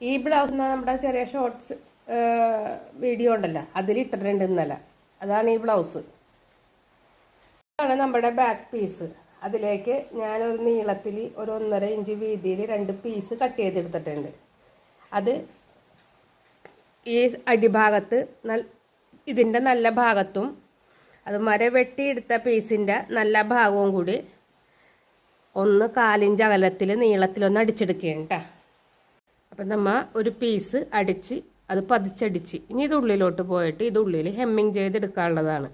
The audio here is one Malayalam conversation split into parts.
ഈ ബ്ലൗസ് നമ്മുടെ ചെറിയ ഷോർട്ട്സ് വീഡിയോ ഉണ്ടല്ലോ. അതിലിട്ടിട്ടുണ്ട് ഇന്നലെ. അതാണ് ഈ ബ്ലൗസ് ഇതാണ് നമ്മുടെ ബാക്ക് പീസ് അതിലേക്ക് ഞാനൊരു നീളത്തിൽ ഒരു ഒന്നര ഇഞ്ച് വീതിയിൽ രണ്ട് പീസ് കട്ട് ചെയ്തെടുത്തിട്ടുണ്ട്. അത് ഈ അടിഭാഗത്ത് നൽ ഇതിന്റെ നല്ല ഭാഗത്തും അത് മര വെട്ടിയെടുത്ത പീസിന്റെ നല്ല ഭാഗവും കൂടി ഒന്ന് കാലിഞ്ച് അകലത്തിൽ നീളത്തിലൊന്ന് അടിച്ചെടുക്കുകയാണ് കേട്ടോ അപ്പം നമ്മൾ ഒരു പീസ് അടിച്ച് അത് പതിച്ചടിച്ച്. ഇനി ഇത് ഉള്ളിലോട്ട് പോയിട്ട് ഇത് ഉള്ളിൽ ഹെമ്മിങ് ചെയ്തെടുക്കാനുള്ളതാണ്.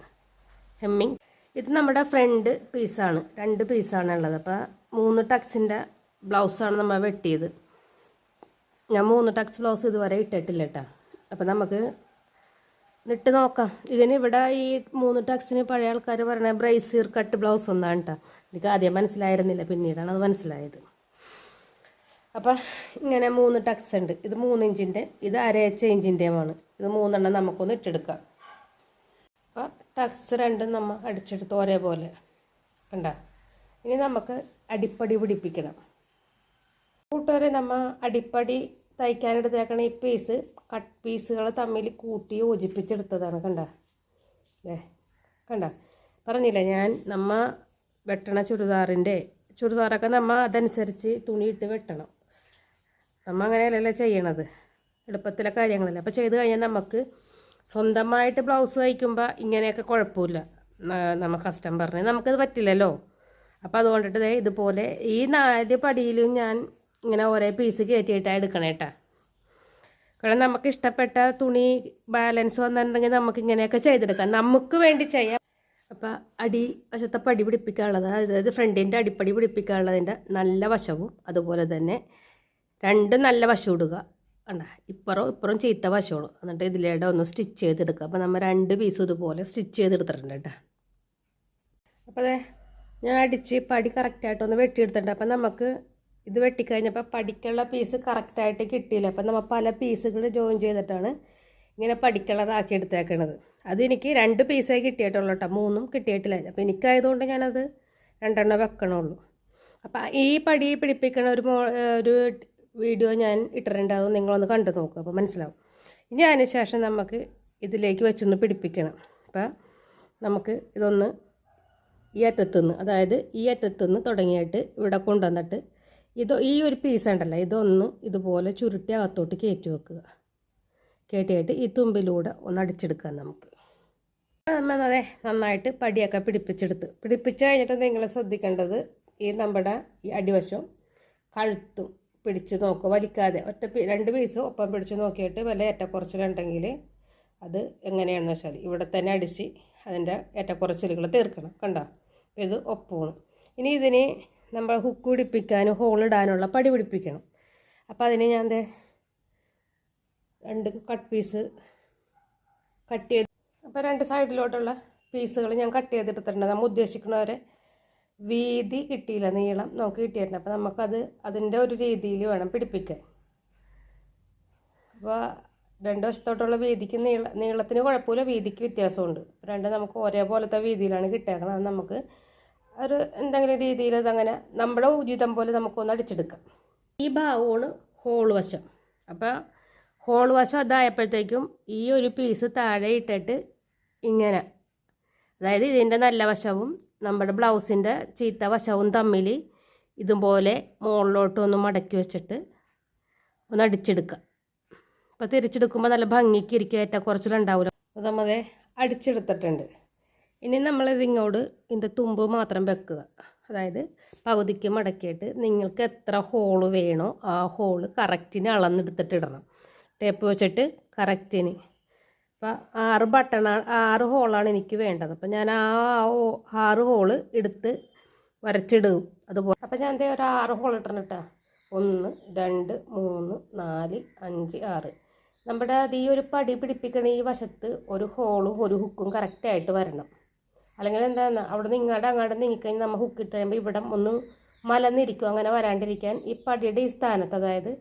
ഹെമ്മിങ് ഇത് നമ്മുടെ ഫ്രണ്ട് പീസാണ് രണ്ട് പീസാണ് ഉള്ളത് അപ്പോൾ മൂന്ന് ടക്സിന്റെ ബ്ലൗസാണ് നമ്മൾ വെട്ടിയത്. ഞാൻ മൂന്ന് ടക്സ് ബ്ലൗസ് ഇതുവരെ ഇട്ടിട്ടില്ല കേട്ടോ അപ്പം നമുക്ക് ഇട്ട് നോക്കാം. ഇതിന് ഇവിടെ ഈ മൂന്ന് ടക്സിന് പഴയ ആൾക്കാർ പറഞ്ഞ ബ്രൈസീർ കട്ട് ബ്ലൗസ് ഒന്നാണ് കേട്ടോ എനിക്ക് ആദ്യം മനസ്സിലായിരുന്നില്ല. പിന്നീടാണ് അത് മനസ്സിലായത്. അപ്പം ഇങ്ങനെ മൂന്ന് ടക്സ് ഉണ്ട്. ഇത് മൂന്ന് ഇഞ്ചിന്റെ ഇത് അരയച്ച ഇഞ്ചിന്റെയുമാണ് ഇത് മൂന്നെണ്ണം നമുക്കൊന്ന് ഇട്ടെടുക്കാം. അപ്പം ടക്സ് രണ്ടും നമ്മൾ അടിച്ചെടുത്ത് ഒരേപോലെ. കണ്ട? ഇനി നമുക്ക് അടിപ്പടി പിടിപ്പിക്കണം. കൂട്ടുകാരെ നമ്മൾ അടിപ്പടി തയ്ക്കാനെടുത്തേക്കണ ഈ പീസ് കട്ട് പീസുകൾ തമ്മിൽ കൂട്ടി യോജിപ്പിച്ചെടുത്തതാണ്. കണ്ട? അല്ലേ കണ്ട? പറഞ്ഞില്ല ഞാൻ നമ്മൾ വെട്ടണ ചുരിദാറിന്റെ ചുരിദാറൊക്കെ നമ്മൾ അതനുസരിച്ച് തുണിയിട്ട് വെട്ടണം. നമ്മ അങ്ങനെയല്ലല്ലോ ചെയ്യണത്. എളുപ്പത്തിലെ കാര്യങ്ങളല്ല. അപ്പോൾ ചെയ്ത് കഴിഞ്ഞാൽ നമുക്ക് സ്വന്തമായിട്ട് ബ്ലൗസ് തയ്ക്കുമ്പോൾ ഇങ്ങനെയൊക്കെ കുഴപ്പമില്ല നമ്മൾ നമ്മ കസ്റ്റമറിന് നമുക്കത് പറ്റില്ലല്ലോ. അപ്പോൾ അതുകൊണ്ടിട്ട് ഇതുപോലെ ഈ നാല് പടിയിലും ഞാൻ ഇങ്ങനെ ഓരോ പീസ് കയറ്റിയിട്ടാണ് എടുക്കണേട്ടാ കാരണം നമുക്ക് ഇഷ്ടപ്പെട്ട തുണി ബാലൻസ് വന്നിട്ടുണ്ടെങ്കിൽ നമുക്ക് ഇങ്ങനെയൊക്കെ ചെയ്തെടുക്കാം. നമുക്ക് വേണ്ടി ചെയ്യാം. അപ്പോൾ അടി വശത്തെ പടി പിടിപ്പിക്കാനുള്ളത്. അതായത് ഫ്രണ്ടിന്റെ അടിപ്പടി പിടിപ്പിക്കാനുള്ളതിന്റെ നല്ല വശവും അതുപോലെ തന്നെ രണ്ട് നല്ല വശം ഇടുക. കണ്ട? ഇപ്പുറം ഇപ്പുറം ചീത്ത വശമാണ്. എന്നിട്ട് ഇതിലേടെ ഒന്ന് സ്റ്റിച്ച് ചെയ്തെടുക്കുക. അപ്പോൾ നമ്മൾ രണ്ട് പീസ് ഇതുപോലെ സ്റ്റിച്ച് ചെയ്തെടുത്തിട്ടുണ്ട് കേട്ടോ. അപ്പോൾ അതെ ഞാൻ അടിച്ച് പടി കറക്റ്റായിട്ടൊന്ന് വെട്ടിയെടുത്തിട്ടുണ്ട്. അപ്പം നമുക്ക് ഇത് വെട്ടിക്കഴിഞ്ഞപ്പോൾ പടിക്കുള്ള പീസ് കറക്റ്റായിട്ട് കിട്ടിയില്ല. അപ്പം നമ്മൾ പല പീസുകൾ ജോയിൻ ചെയ്തിട്ടാണ് ഇങ്ങനെ പടിക്കുള്ളതാക്കി എടുത്തേക്കണത്. അതെനിക്ക് രണ്ട് പീസേ കിട്ടിയിട്ടുള്ളൂ കേട്ടോ. മൂന്നും കിട്ടിയിട്ടില്ല. അപ്പോൾ എനിക്കായതുകൊണ്ട് ഞാനത് രണ്ടെണ്ണം വെക്കണുള്ളൂ. അപ്പം ഈ പടി പിടിപ്പിക്കണ ഒരു മോ ഒരു വീഡിയോ ഞാൻ ഇട്ടിട്ടുണ്ടാവും. നിങ്ങളൊന്ന് കണ്ടു നോക്കുക അപ്പോൾ മനസ്സിലാവും. ഇനി അതിനുശേഷം നമുക്ക് ഇതിലേക്ക് വെച്ചൊന്ന് പിടിപ്പിക്കണം. അപ്പം നമുക്ക് ഇതൊന്ന് ഈ അറ്റത്തുനിന്ന് അതായത് ഈ അറ്റത്തുനിന്ന് തുടങ്ങിയിട്ട് ഇവിടെ കൊണ്ടുവന്നിട്ട് ഇത് ഈ ഒരു പീസ് ഉണ്ടല്ലോ ഇതൊന്ന് ഇതുപോലെ ചുരുട്ടി അകത്തോട്ട് കയറ്റി വെക്കുക. കയറ്റിയിട്ട് ഈ തുമ്പിലൂടെ ഒന്ന് അടിച്ചെടുക്കാം നമുക്ക്. അതെ നന്നായിട്ട് പടിയൊക്കെ പിടിപ്പിച്ചെടുത്ത്. പിടിപ്പിച്ച് കഴിഞ്ഞിട്ട് നിങ്ങൾ ശ്രദ്ധിക്കേണ്ടത് ഈ നമ്മുടെ ഈ അടിവശം കഴുത്തും പിടിച്ച് നോക്കുക. വലിക്കാതെ. ഒറ്റ രണ്ട് പീസ് ഒപ്പം പിടിച്ചു നോക്കിയിട്ട് വല്ല ഏറ്റക്കുറച്ചിലുണ്ടെങ്കിൽ അത് എങ്ങനെയാണെന്ന് വെച്ചാൽ ഇവിടെ തന്നെ അടിച്ച് അതിന്റെ ഏറ്റക്കുറച്ചിലുകൾ തീർക്കണം. കണ്ടോ? അപ്പോൾ ഇത് ഒപ്പമാണ് ഇനി ഇതിന് നമ്മൾ ഹുക്ക് പിടിപ്പിക്കാനും ഹോൾ ഇടാനുള്ള പടി പിടിപ്പിക്കണം. അപ്പോൾ അതിന് ഞാൻ എന്താ രണ്ട് കട്ട് പീസ് കട്ട് ചെയ്ത് അപ്പോൾ രണ്ട് സൈഡിലോട്ടുള്ള പീസുകൾ ഞാൻ കട്ട് ചെയ്തെടുത്തിട്ടുണ്ട് നമ്മൾ ഉദ്ദേശിക്കുന്നവരെ വീതി കിട്ടിയില്ല നീളം നമുക്ക് കിട്ടിയിരുന്നു അപ്പോൾ നമുക്കത് അതിന്റെ ഒരു രീതിയിൽ വേണം പിടിപ്പിക്കാൻ. അപ്പോൾ രണ്ട് വശത്തോട്ടുള്ള വീതിക്ക് നീള നീളത്തിന് കുഴപ്പമില്ല വീതിക്ക് വ്യത്യാസമുണ്ട്. രണ്ട് നമുക്ക് ഒരേപോലത്തെ വീതിയിലാണ് കിട്ടിയേക്കണം അത് നമുക്ക് ഒരു എന്തെങ്കിലും രീതിയിൽ അതങ്ങനെ നമ്മുടെ ഉചിതം പോലെ നമുക്കൊന്ന് അടിച്ചെടുക്കാം. ഈ ഭാഗമാണ് ഹോൾ വശം. അപ്പോൾ ഹോൾ വശം അതായപ്പോഴത്തേക്കും ഈ ഒരു പീസ് താഴെ ഇട്ടിട്ട് ഇങ്ങനെ അതായത് ഇതിന്റെ നല്ല വശവും നമ്മുടെ ബ്ലൗസിന്റെ ചീത്ത വശവും തമ്മിൽ ഇതുപോലെ മുകളിലോട്ട് ഒന്ന് മടക്കി വെച്ചിട്ട് ഒന്ന് അടിച്ചെടുക്കുക. അപ്പോൾ തിരിച്ചെടുക്കുമ്പോൾ നല്ല ഭംഗിക്ക് ഇരിക്കുക ഏറ്റക്കുറച്ചിലുണ്ടാവില്ല അപ്പോൾ നമ്മൾ അടിച്ചെടുത്തിട്ടുണ്ട്. ഇനി നമ്മളിതിങ്ങോട് ഇതിന്റെ തുമ്പ് മാത്രം വെക്കുക. അതായത് പകുതിക്ക് മടക്കിയിട്ട് നിങ്ങൾക്ക് എത്ര ഹോൾ വേണോ ആ ഹോൾ കറക്റ്റിന് അളന്നെടുത്തിട്ട് ഇടണം. ടേപ്പ് വെച്ചിട്ട് കറക്റ്റിന് അപ്പം ആറ് ബട്ടണാണ് ആറ് ഹോളാണ് എനിക്ക് വേണ്ടത്. അപ്പം ഞാൻ ആ ആറ് ഹോൾ എടുത്ത് വരച്ചിടും. അതുപോലെ അപ്പം ഞാൻ ദേ ഒരു ആറ് ഹോൾ ഇട്ടണം കേട്ടോ. ഒന്ന് രണ്ട് മൂന്ന് നാല് അഞ്ച് ആറ്. നമ്മുടെ അത് ഈ ഒരു പടി പിടിപ്പിക്കണ ഈ വശത്ത് ഒരു ഹോളും ഒരു ഹുക്കും കറക്റ്റായിട്ട് വരണം. അല്ലെങ്കിൽ എന്താന്ന് അവിടെ നിന്ന് ഇങ്ങോട്ട് അങ്ങോട്ട് നീങ്ങിക്കഴിഞ്ഞ് നമ്മൾ ഹുക്ക് ഇട്ട് കഴിയുമ്പോൾ ഇവിടെ ഒന്ന് മലന്നിരിക്കും അങ്ങനെ വരാണ്ടിരിക്കാൻ ഈ പടിയുടെ ഈ സ്ഥാനത്ത് അതായത്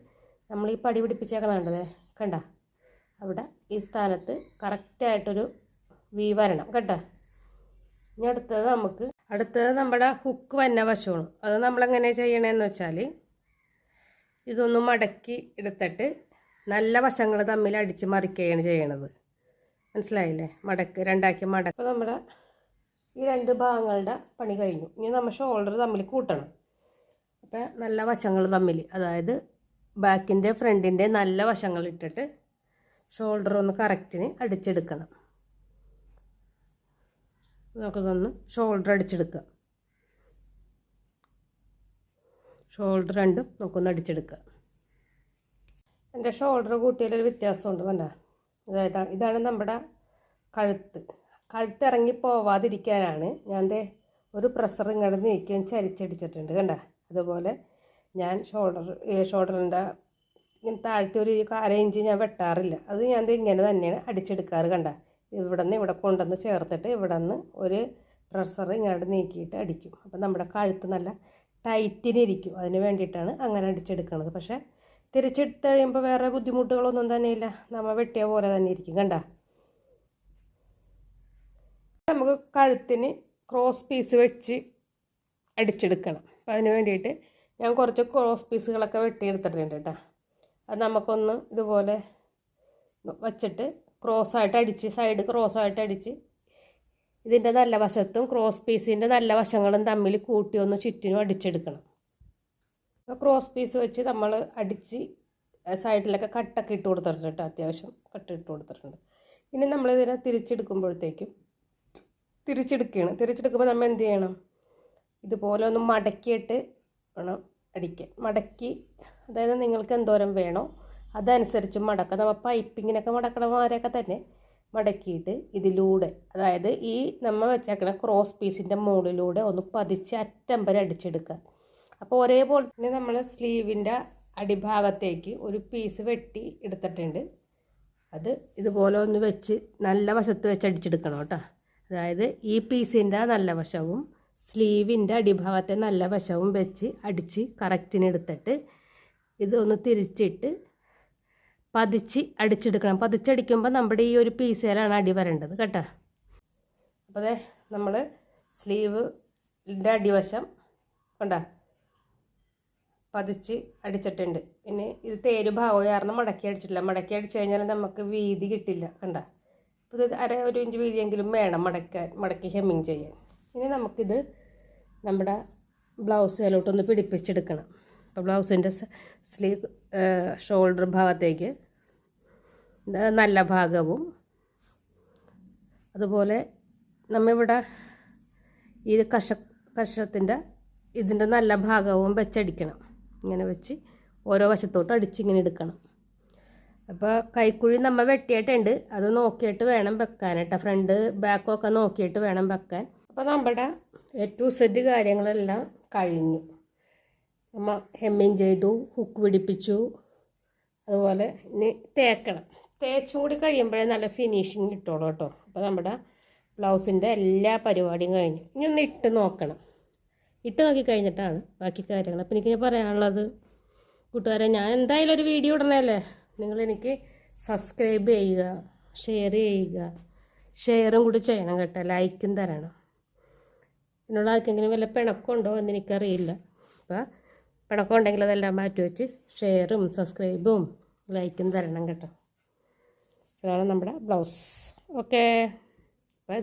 നമ്മൾ ഈ പടി പിടിപ്പിച്ചേക്കണത് കണ്ട? അവിടെ ഈ സ്ഥാനത്ത് കറക്റ്റായിട്ടൊരു വി വരണം കേട്ടോ. ഇനി അടുത്തത് നമുക്ക് അടുത്തത് നമ്മുടെ ഹുക്ക് വന്ന വശമാണ് അത് നമ്മളെങ്ങനെ ചെയ്യണമെന്ന് വെച്ചാൽ ഇതൊന്ന് മടക്കി എടുത്തിട്ട് നല്ല വശങ്ങൾ തമ്മിൽ അടിച്ച് മറിക്കുകയാണ് ചെയ്യണത്. മനസ്സിലായില്ലേ? മടക്ക് രണ്ടാക്കി മടക്ക്. അപ്പോൾ നമ്മുടെ ഈ രണ്ട് ഭാഗങ്ങളുടെ പണി കഴിഞ്ഞു. ഇനി നമ്മൾ ഷോൾഡർ തമ്മിൽ കൂട്ടണം. അപ്പോൾ നല്ല വശങ്ങൾ തമ്മിൽ അതായത് ബാക്കിന്റെ ഫ്രണ്ടിന്റെ നല്ല വശങ്ങൾ ഇട്ടിട്ട് ഷോൾഡർ ഒന്ന് കറക്റ്റിന് അടിച്ചെടുക്കണം. നമുക്കതൊന്ന് ഷോൾഡർ അടിച്ചെടുക്കാം ഷോൾഡർ രണ്ടും നമുക്കൊന്ന് അടിച്ചെടുക്കാം എന്റെ ഷോൾഡർ കൂട്ടിയാലൊരു വ്യത്യാസമുണ്ട് കണ്ട? അതായത് ഇതാണ് നമ്മുടെ കഴുത്ത്. കഴുത്ത് ഇറങ്ങി പോവാതിരിക്കാനാണ് ഞാൻ ദേ ഒരു പ്രഷർ ഇങ്ങോട്ട് നീക്കുകയും ചരിച്ചടിച്ചിട്ടുണ്ട് കണ്ട? അതുപോലെ ഞാൻ ഷോൾഡർ ഷോൾഡറിന്റെ ഇങ്ങനെ താഴ്ത്തി ഒരു അര ഇഞ്ച് ഞാൻ വെട്ടാറില്ല. അത് ഞാൻ ഇങ്ങനെ തന്നെയാണ് അടിച്ചെടുക്കാറ് കണ്ട. ഇവിടെ നിന്ന് ഇവിടെ കൊണ്ടുവന്ന് ചേർത്തിട്ട് ഇവിടെ നിന്ന് ഒരു പ്രഷർ ഇങ്ങോട്ട് നീക്കിയിട്ട് അടിക്കും. അപ്പം നമ്മുടെ കഴുത്ത് നല്ല ടൈറ്റിനിരിക്കും. അതിന് വേണ്ടിയിട്ടാണ് അങ്ങനെ അടിച്ചെടുക്കുന്നത് പക്ഷേ തിരിച്ചെടുത്ത് കഴിയുമ്പോൾ വേറെ ബുദ്ധിമുട്ടുകളൊന്നും തന്നെയില്ല. നമ്മൾ വെട്ടിയ പോലെ തന്നെ ഇരിക്കും കണ്ട. നമുക്ക് കഴുത്തിന് ക്രോസ് പീസ് വെച്ച് അടിച്ചെടുക്കണം. അപ്പം അതിന് വേണ്ടിയിട്ട് ഞാൻ കുറച്ച് ക്രോസ് പീസുകളൊക്കെ വെട്ടിയെടുത്തിട്ടുണ്ട് കേട്ടോ. അത് നമുക്കൊന്ന് ഇതുപോലെ വച്ചിട്ട് ക്രോസായിട്ട് അടിച്ച് സൈഡ് ക്രോസായിട്ട് അടിച്ച്. ഇതിന്റെ നല്ല വശത്തും ക്രോസ് പീസിന്റെ നല്ല വശങ്ങളും തമ്മിൽ കൂട്ടി ഒന്ന് ചുറ്റിനും അടിച്ചെടുക്കണം. അപ്പോൾ ക്രോസ് പീസ് വെച്ച് നമ്മൾ അടിച്ച് സൈഡിലൊക്കെ കട്ടൊക്കെ ഇട്ട് കൊടുത്തിട്ടുണ്ട് കേട്ടോ അത്യാവശ്യം കട്ട് ഇട്ട് കൊടുത്തിട്ടുണ്ട്. ഇനി നമ്മളിതിനെ തിരിച്ചെടുക്കുമ്പോഴത്തേക്കും തിരിച്ചെടുക്കുകയാണ്. തിരിച്ചെടുക്കുമ്പോൾ നമ്മൾ എന്ത് ചെയ്യണം? ഇതുപോലെ ഒന്ന് മടക്കിയിട്ട് വേണം അടിക്കാൻ. മടക്കി അതായത് നിങ്ങൾക്ക് എന്തോരം വേണോ അതനുസരിച്ച് മടക്കുക. നമ്മൾ പൈപ്പിങ്ങിനൊക്കെ മടക്കണമാരെയൊക്കെ തന്നെ മടക്കിയിട്ട് ഇതിലൂടെ അതായത് ഈ നമ്മൾ വെച്ചേക്കണ ക്രോസ് പീസിന്റെ മുകളിലൂടെ ഒന്ന് പതിച്ച് വരെ അടിച്ചെടുക്കുക. അപ്പോൾ ഒരേപോലെ തന്നെ നമ്മൾ സ്ലീവിന്റെ അടിഭാഗത്തേക്ക് ഒരു പീസ് വെട്ടി എടുത്തിട്ടുണ്ട്. അത് ഇതുപോലെ ഒന്ന് വെച്ച് നല്ല വശത്ത് വെച്ച് അടിച്ചെടുക്കണം കേട്ടോ. അതായത് ഈ പീസിന്റെ നല്ല വശവും സ്ലീവിന്റെ അടിഭാഗത്തെ നല്ല വശവും വെച്ച് അടിച്ച് കറക്റ്റിന് എടുത്തിട്ട് ഇതൊന്ന് തിരിച്ചിട്ട് പതിച്ച് അടിച്ചെടുക്കണം. പതിച്ചടിക്കുമ്പോൾ നമ്മുടെ ഈ ഒരു പീസേലാണ് അടി വരേണ്ടത് കേട്ടോ. അപ്പോൾ അതെ നമ്മൾ സ്ലീവിന്റെ അടിവശം കണ്ട? പതിച്ച് അടിച്ചിട്ടുണ്ട്. പിന്നെ ഇത് തേര് ഭാഗം കാരണം മടക്കി അടിച്ചിട്ടില്ല. മടക്കി അടിച്ചു കഴിഞ്ഞാൽ നമുക്ക് വീതി കിട്ടില്ല കണ്ട? അപ്പോൾ ഇത് അര ഒരു ഇഞ്ച് വീതിയെങ്കിലും വേണം മടക്കാൻ മടക്കി ഹെമ്മിങ് ചെയ്യാൻ. ഇനി നമുക്കിത് നമ്മുടെ ബ്ലൗസിലോട്ടൊന്ന് പിടിപ്പിച്ചെടുക്കണം. ബ്ലൗസിന്റെ സ്ലീവ് ഷോൾഡർ ഭാഗത്തേക്ക് നല്ല ഭാഗവും. അതുപോലെ നമ്മിവിടെ ഈ കഷ കഷത്തിന്റെ ഇതിന്റെ നല്ല ഭാഗവും വെച്ചടിക്കണം. ഇങ്ങനെ വെച്ച് ഓരോ വശത്തോട്ട് അടിച്ചിങ്ങനെ എടുക്കണം. അപ്പോൾ കൈക്കുഴി നമ്മൾ വെട്ടിയിട്ടുണ്ട്. അത് നോക്കിയിട്ട് വേണം വെക്കാൻ കേട്ടോ. ഫ്രണ്ട് ബാക്കൊക്കെ നോക്കിയിട്ട് വേണം വെക്കാൻ. അപ്പോൾ നമ്മുടെ എ ടു സെറ്റ് കാര്യങ്ങളെല്ലാം കഴിഞ്ഞു. നമ്മൾ ഹെമ്മിങ് ചെയ്തു ഹുക്ക് പിടിപ്പിച്ചു. അതുപോലെ ഇനി തേക്കണം. തേച്ചും കൂടി കഴിയുമ്പോഴേ നല്ല ഫിനിഷിങ് കിട്ടുള്ളൂ കേട്ടോ. അപ്പോൾ നമ്മുടെ ബ്ലൗസിന്റെ എല്ലാ പരിപാടിയും കഴിഞ്ഞു. ഇനി ഒന്ന് ഇട്ട് നോക്കണം. ഇട്ട് നോക്കി കഴിഞ്ഞിട്ടാണ് ബാക്കി കാര്യങ്ങൾ. അപ്പോൾ എനിക്ക് പറയാനുള്ളത് കൂട്ടുകാരെ ഞാൻ എന്തായാലും ഒരു വീഡിയോ ഇടണല്ലേ നിങ്ങൾ എനിക്ക് സബ്സ്ക്രൈബ് ചെയ്യുക ഷെയർ ചെയ്യുക. ഷെയറും കൂടി ചെയ്യണം കേട്ടോ. ലൈക്കും തരണം. എന്നോട് ആർക്കെങ്കിലും വല്ല പിണക്കമുണ്ടോ എന്ന് എനിക്കറിയില്ല. അപ്പോൾ പിണക്കം ഉണ്ടെങ്കിൽ അതെല്ലാം മാറ്റി വെച്ച് ഷെയറും സബ്സ്ക്രൈബും ലൈക്കും തരണം കേട്ടോ. ഇതാണ് നമ്മുടെ ബ്ലൗസ്. ഓക്കേ.